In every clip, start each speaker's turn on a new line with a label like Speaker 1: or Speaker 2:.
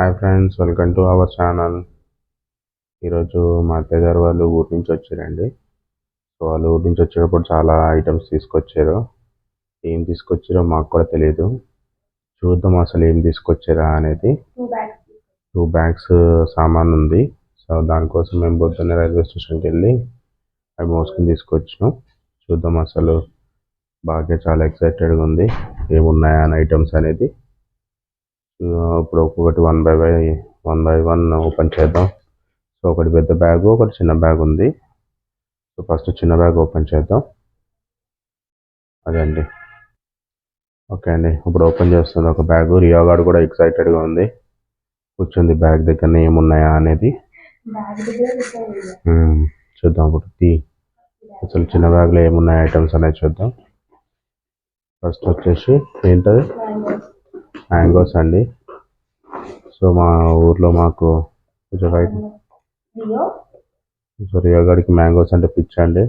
Speaker 1: Hi friends welcome to our channel ఈరోజు మా అత్తయ్య గారు వాళ్ళు ఊరి నుంచి వచ్చారండి. సో వాళ్ళు ఊరి నుంచి వచ్చేటప్పుడు చాలా ఐటమ్స్ తీసుకొచ్చారు. ఏం తీసుకొచ్చారో మాకు కూడా తెలియదు చూద్దాం అసలు ఏం తీసుకొచ్చారా అనేది.
Speaker 2: టూ బ్యాగ్స్
Speaker 1: బ్యాగ్స్ సామాన్ ఉంది. సో దానికోసం మేము పొద్దున్నే రైల్వే స్టేషన్కి వెళ్ళి అవి మోసుకుని తీసుకొచ్చినాం. చూద్దాం అసలు. బాగా చాలా ఎక్సైటెడ్గా ఉంది. ఏమున్నాయా అని ఐటమ్స్ అనేది. ఇప్పుడు ఒక్కొక్కటి one by by one by one open చేద్దాం. సో ఒకటి పెద్ద బ్యాగ్ ఒకటి చిన్న బ్యాగ్ ఉంది. సో ఫస్ట్ చిన్న బ్యాగ్ ఓపెన్ చేద్దాం. అదే అండి ఓకే అండి. ఇప్పుడు ఓపెన్ చేస్తుంది ఒక బ్యాగ్ రియా గార్డ్ కూడా ఎక్సైటెడ్గా ఉంది. కూర్చుంది బ్యాగ్ దగ్గర ఏమున్నాయా అనేది. ఉమ్, చూద్దాం. ఇప్పుడు తీ. అసలు చిన్న బ్యాగ్లో ఏమున్నాయి ఐటమ్స్ అనేది చూద్దాం. ఫస్ట్ వచ్చేసి ఏంటది? మ్యాంగోస్ అండి. సో మా ఊర్లో మాకు రైట్ సో రియగాడికి మ్యాంగోస్ అంటే పిచ్చి అండి.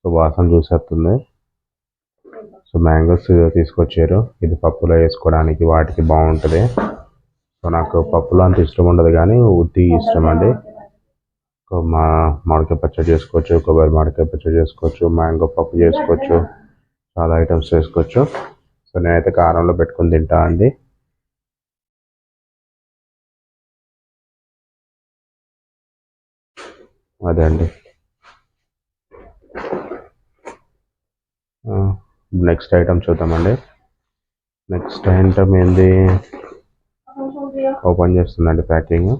Speaker 1: సో వాసన చూసేస్తుంది. సో మ్యాంగోస్ తీసుకొచ్చారు. ఇది పప్పులో వేసుకోవడానికి వాటికి బాగుంటుంది. సో నాకు పప్పులో అంత ఇష్టం ఉండదు కానీ ఉత్తి ఇష్టం అండి. మా మామిడికాయ పచ్చడి చేసుకోవచ్చు కొబ్బరి మామిడికాయ పచ్చడి చేసుకోవచ్చు మ్యాంగో పప్పు చేసుకోవచ్చు చాలా ఐటమ్స్ చేసుకోవచ్చు. సో నేనైతే కారంలో పెట్టుకొని తింటా అండి. అదే అండి నెక్స్ట్ ఐటమ్ చూద్దామండి. నెక్స్ట్ ఐటమ్ ఏంది? ఓపెన్ చేస్తుందండి ప్యాకింగ్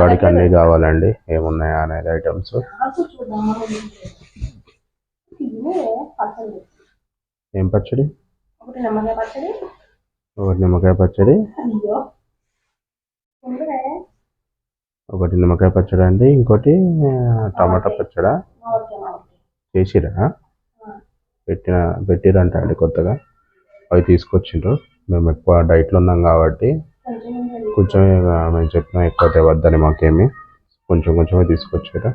Speaker 1: వాడికి అన్నీ కావాలండి. ఏమున్నాయా అనేది ఐటమ్స్ ఏం పచ్చడి?
Speaker 2: ఒకటి నిమ్మకాయ పచ్చడి.
Speaker 1: ఒకటి నిమ్మకాయ పచ్చడి అండి ఇంకోటి టమాటా పచ్చడా. చేసిరా? పెట్టిన పెట్టిరంట అండి కొత్తగా. అవి తీసుకొచ్చిండ్రు. మేము ఎక్కువ డైట్లో ఉన్నాం కాబట్టి
Speaker 2: కొంచెం
Speaker 1: మేము చెప్పిన ఎక్కువ తేవద్దని మాకేమి. కొంచెం కొంచెమే తీసుకొచ్చారు.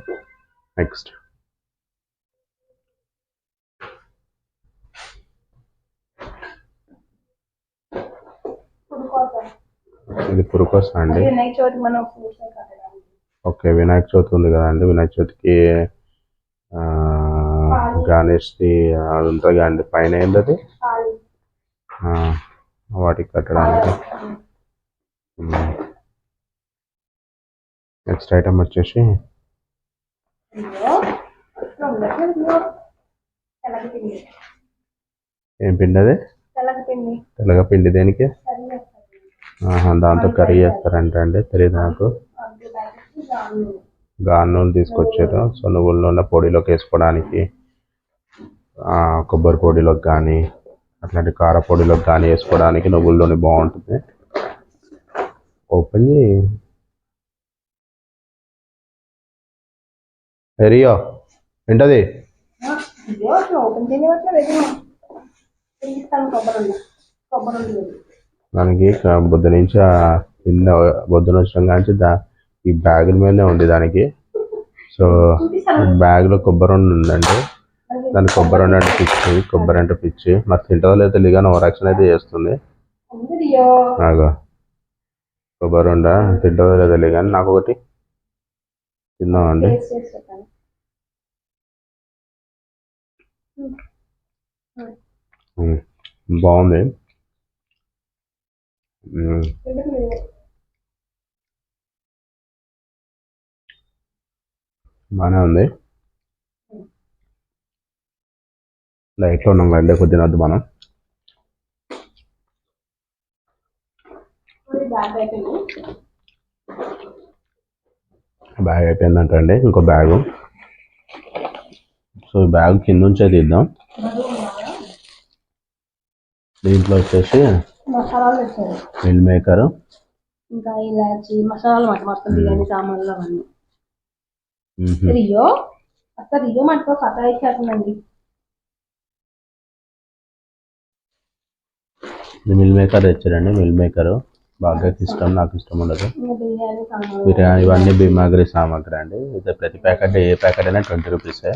Speaker 1: నెక్స్ట్. ఇది పురుకోస అండి? ఓకే వినాయక చవితి ఉంది కదండి. వినాయక చవితికి ఆ, గణేష్ది అది ఉంటుంది కదండి. పైన ఆ, వాటికి కట్టడానికి. నెక్స్ట్ ఐటమ్ వచ్చేసి? ఏం పిండి అది?
Speaker 2: తెల్లగ పిండి
Speaker 1: దేనికి? దాంతో కర్రీ చేస్తారంటండి తెలియదు నాకు.
Speaker 2: అంతే
Speaker 1: నూనె తీసుకొచ్చారు. సో నువ్వుల నూనె పొడిలోకి వేసుకోవడానికి కొబ్బరి పొడిలోకి కానీ అట్లాంటి కార పొడిలోకి కానీ వేసుకోవడానికి నువ్వుల నూనె బాగుంటుంది. ఓపెన్ చేయి. ఏ ఏంటది
Speaker 2: ఓపెన్ కొబ్బరి కొబ్బరి
Speaker 1: దానికి బొద్దు నుంచి కింద బొద్దున వచ్చిన కానీ దా ఈ బ్యాగుల మీదనే ఉంది దానికి. సో బ్యాగ్లో కొబ్బరి ఉండి ఉందండి. దాని కొబ్బరి ఉండి అంటే పిచ్చి కొబ్బరి అంటే పిచ్చి. మరి తింటుందో లేదో తెలియదు కానీ ఓవరాక్షన్ అయితే చేస్తుంది. నాగా కొబ్బరి ఉండ తింటుందో లేదో తెలియదు కానీ నాకు ఒకటి తిందామండి ఉమ్, బాగుంది. బాగానే ఉంది. లైట్లో ఉన్నాం కంటే కొద్ది తినొద్దు మనం.
Speaker 2: బ్యాగ్
Speaker 1: అయిపోయిందంట అండి ఇంకో బ్యాగు. సో ఈ బ్యాగ్ కింద నుంచే తీద్దాం. దీంట్లో వచ్చేసి
Speaker 2: మసాలాలు
Speaker 1: మిల్ మేకర్
Speaker 2: ఇంకా ఇలాచి మసాలాలు మాట మొత్తం బిర్యానీ సామాన్లు అవన్నీ. రియో? అసలు రియో మటుకు
Speaker 1: మిల్ మేకర్ తెచ్చారండి. మిల్ మేకర్ బాగా ఇష్టం నాకు ఇష్టం ఉండదు.
Speaker 2: బిర్యానీ
Speaker 1: ఇవన్నీ బిమాగరి సామాగ్రి అండి. ఇది ప్రతి ప్యాకెట్ ఏ ప్యాకెట్ అయినా ట్వంటీ రూపీసే.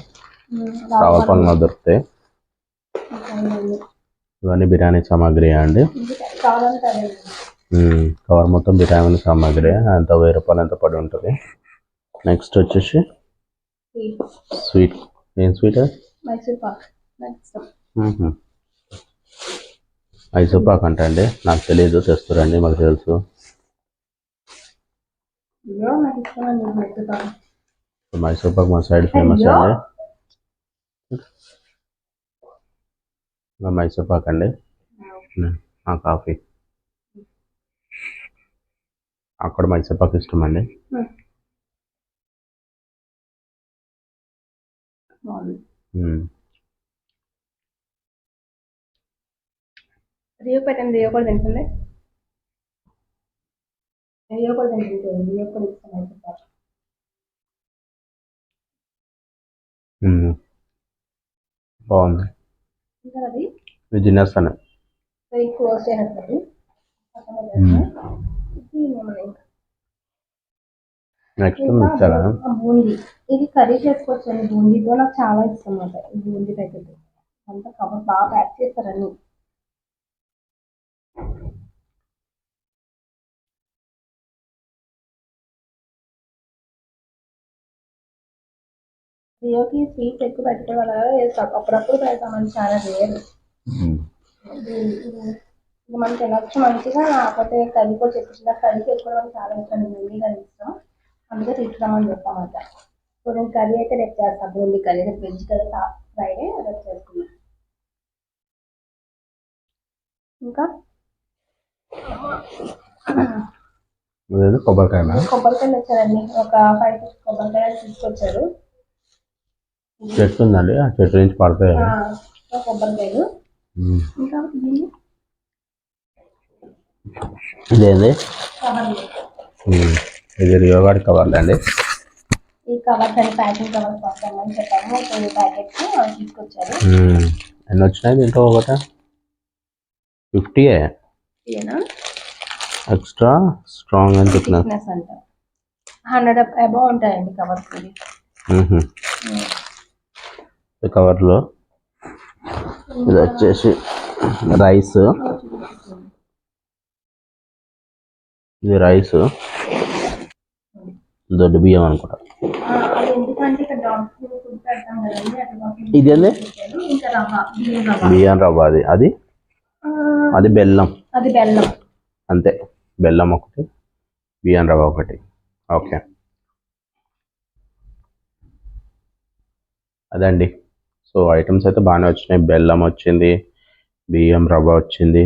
Speaker 1: రావులపాలెంలో దొరుకుతాయి.
Speaker 2: ఇవన్నీ.
Speaker 1: బిర్యానీ సామాగ్రి అండి. కవర్ మొత్తం బిర్యానీ సామాగ్రి. అంత వెయ్యి రూపాయలు ఎంత పడి ఉంటుంది? నెక్స్ట్ వచ్చేసి
Speaker 2: స్వీట్.
Speaker 1: ఏం స్వీట్?
Speaker 2: మైసూర్ పాక్. నాకు ఇష్టం
Speaker 1: మైసూర్ పాక్ అంట అండి నాకు తెలియదు తెస్తురండి మాకు తెలుసు.
Speaker 2: మైసూర్ పాక్.
Speaker 1: మా సైడ్ ఫేమస్. అండి. మైసూర్ పాక్ అండి. కాఫీ. అక్కడ మైసూర్ పాక్ ఇష్టం అండి.
Speaker 2: రియో పెట్టండి రియో కూడా తింటుంది. రియో కూడా తింటుంది రియో కూడా ఇష్టం మైసూర్ పాక్.
Speaker 1: మ్మ్. బాగుంది. తినేస్తాను.
Speaker 2: ఇది
Speaker 1: నెక్స్ట్ మిక్చరా
Speaker 2: బూందీ. కర్రీ చేసుకోవచ్చు అండి. బూందీతో నాకు చాలా ఇష్టం అన్నమాట. ఈ బూందీ ప్యాకెట్. అంతా కవర్ బాగా ప్యాక్ చేస్తారని రియోకి స్వీట్స్ ఎక్కువ పెట్టుకోవడం వల్ల అప్పుడప్పుడు పెడతామని చాలా రేరు ఇది మనకి తినచ్చు మంచిగా లేకపోతే కర్రీ కూడా చెప్పిన కర్రీకి ఎక్కువ మనకి చాలా ఇష్టం బూందీ కర్రీ ఇష్టం. అందుకే తీసుకురామని చెప్పామన్నమాట సో నేను కర్రీ అయితే రేపు చేస్తాను బూందీ కర్రీ రేపు వెజ్ కర్రీ ఫ్రైడే రేపు చేసుకున్నాను ఇంకా?
Speaker 1: కొబ్బరికాయ
Speaker 2: కొబ్బరికాయలు వచ్చారండి ఒక ఫైవ్ కొబ్బరికాయలు తీసుకొచ్చారు.
Speaker 1: చెట్టు ఉందండి ఆ చెట్టు నుంచి పడతాయి
Speaker 2: కొబ్బరికాయలు. ఇంకా
Speaker 1: ఇదేంది. ఇది రియోగాడి కవర్లు అండి.
Speaker 2: ఈ కవర్స్ అని ప్యాకింగ్ కవర్స్ వస్తామని చెప్పాము. ఒక ప్యాకెట్స్ తీసుకొచ్చారు.
Speaker 1: మ్మ్. ఎన్ని వచ్చినాయి దీంట్లో ఒకట? Fifty extra? స్ట్రాంగ్ అని చెప్పిన.
Speaker 2: హండ్రెడ్ అబౌవ్ ఉంటాయండి కవర్స్
Speaker 1: కవర్లో. ఇది వచ్చేసి రైస్. ఇది రైస్. దొడ్డు బియ్యం అనుకుంటా. ఇది ఏంది
Speaker 2: బియ్యం రవ్వ
Speaker 1: అది. అది? అది బెల్లం.
Speaker 2: అది బెల్లం.
Speaker 1: అంతే. బెల్లం ఒకటి బియ్యం రవ్వ ఒకటి. ఓకే. అదండి. సో ఐటమ్స్ అయితే బాగానే వచ్చినాయి. బెల్లం వచ్చింది బియ్యం రవ్వ వచ్చింది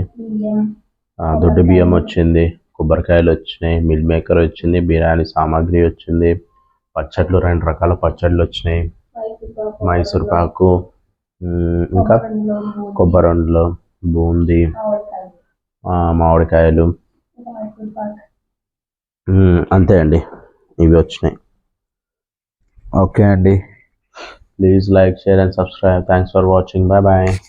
Speaker 1: దొడ్డు బియ్యం వచ్చింది కొబ్బరికాయలు వచ్చినాయి మిల్ మేకర్ వచ్చింది బిర్యానీ సామాగ్రి వచ్చింది పచ్చళ్ళు రెండు రకాల పచ్చళ్ళు వచ్చినాయి.
Speaker 2: మైసూర్ పాకు,
Speaker 1: ఇంకా
Speaker 2: కొబ్బరిలో బూందీ,
Speaker 1: మామిడికాయలు. అంతే అండి. ఇవి వచ్చినాయి. ఓకే అండి. Please like, share and subscribe. Thanks for watching. Bye bye.